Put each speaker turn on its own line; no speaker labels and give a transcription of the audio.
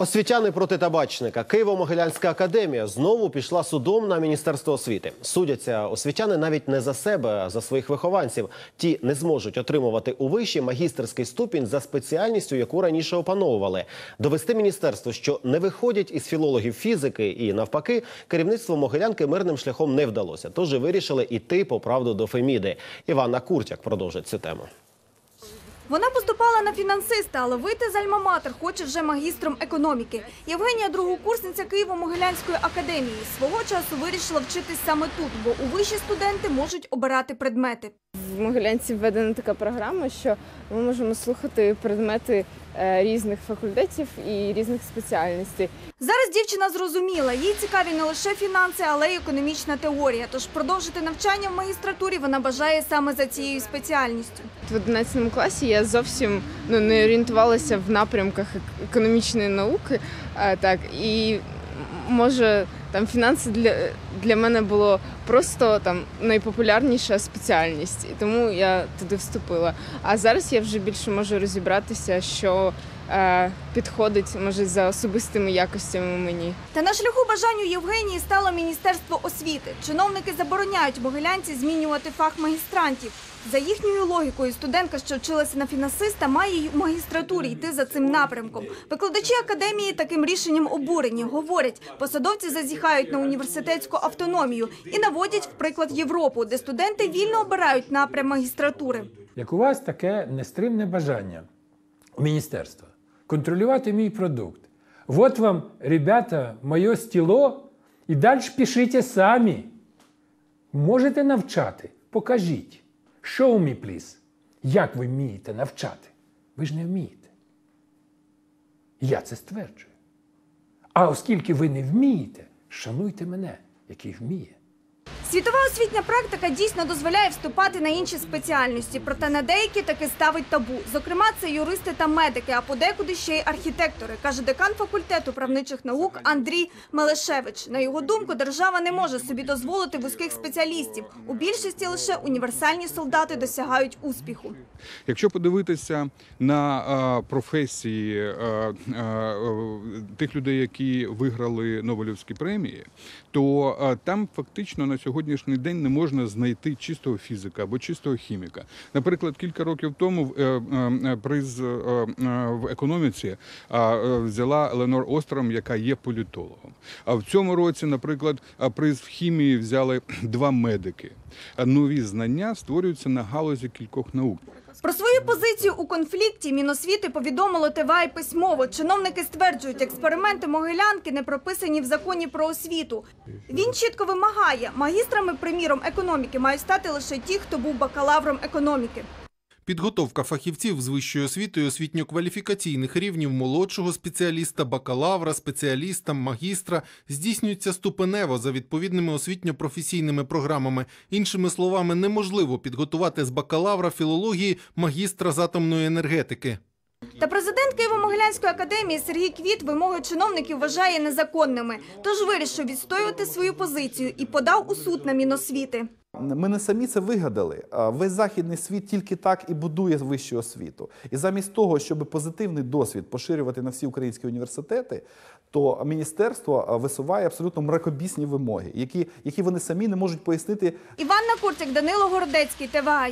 Освітяни проти табачника. Києво-Могилянська академія знову пішла судом на міністерство освіти. Судяться освітяни навіть не за себе, а за своїх вихованців. Ті не зможуть отримувати у виші магістерський ступінь за спеціальністю, яку раніше опановували. Довести міністерство, що не виходять із філологів фізики, і навпаки, керівництво Могилянки мирним шляхом не вдалося. Тож вирішили іти по правду до Феміди. Іванна Куртяк продовжить цю тему.
Вона поступала на фінансиста, але вийти з Альма-Матер хоче вже магістром економіки. Євгенія – другокурсниця Києво-Могилянської академії. Свого часу вирішила вчитись саме тут, бо у виші студенти можуть обирати предмети.
В Могилянці введена така програма, що ми можемо слухати предмети е, різних факультетів і різних спеціальностей.
Зараз дівчина зрозуміла, їй цікаві не лише фінанси, але й економічна теорія. Тож продовжити навчання в магістратурі вона бажає саме за цією спеціальністю.
В 11 класі я зовсім ну, не орієнтувалася в напрямках ек- економічної науки. е, так, і може там фінанси для, для мене було просто там найпопулярніша спеціальність, і тому я туди вступила. А зараз я вже більше можу розібратися, що підходить може за особистими якостями мені.
Та на шляху бажанню Євгенії стало Міністерство освіти. Чиновники забороняють могилянці змінювати фах магістрантів. За їхньою логікою, студентка, що вчилася на фінансиста, має й у магістратурі йти за цим напрямком. Викладачі академії таким рішенням обурені. Говорять, посадовці зазіхають на університетську автономію і наводять в приклад Європу, де студенти вільно обирають напрям магістратури.
Як у вас таке нестримне бажання у міністерства контролювати мій продукт. От вам, ребята, моє стіло, і далі пишіть самі. Можете навчати? Покажіть. Show me, please. Як ви вмієте навчати? Ви ж не вмієте. Я це стверджую. А оскільки ви не вмієте, шануйте мене, який вміє.
Світова освітня практика дійсно дозволяє вступати на інші спеціальності, проте на деякі таки ставить табу. Зокрема, це юристи та медики, а подекуди ще й архітектори, каже декан факультету правничих наук Андрій Мелешевич. На його думку, держава не може собі дозволити вузьких спеціалістів. У більшості лише універсальні солдати досягають успіху.
Якщо подивитися на професії тих людей, які виграли Нобелівські премії, то там фактично на сьогоднішній день не можна знайти чистого фізика або чистого хіміка. Наприклад, кілька років тому е, е, приз е, е, в економіці взяла Ленор Остром, яка є політологом. А в цьому році, наприклад, приз в хімії взяли два медики. Нові знання створюються на галузі кількох наук.
Про свою позицію у конфлікті Міносвіти повідомило ТВА й письмово. Чиновники стверджують, експерименти Могилянки не прописані в законі про освіту. Він чітко вимагає, магістрами, приміром, економіки мають стати лише ті, хто був бакалавром економіки.
Підготовка фахівців з вищою освітою освітньо-кваліфікаційних рівнів молодшого спеціаліста, бакалавра, спеціаліста, магістра здійснюється ступенево за відповідними освітньо-професійними програмами. Іншими словами, неможливо підготувати з бакалавра філології магістра з атомної енергетики.
Та президент Києво-Могилянської академії Сергій Квіт вимоги чиновників вважає незаконними. Тож вирішив відстоювати свою позицію і подав у суд на Міносвіти.
Ми не самі це вигадали. Весь західний світ тільки так і будує вищу освіту. І замість того, щоб позитивний досвід поширювати на всі українські університети, то міністерство висуває абсолютно мракобісні вимоги, які, які вони самі не можуть пояснити
Іванна Куртик, Данило Городецький, ТВА.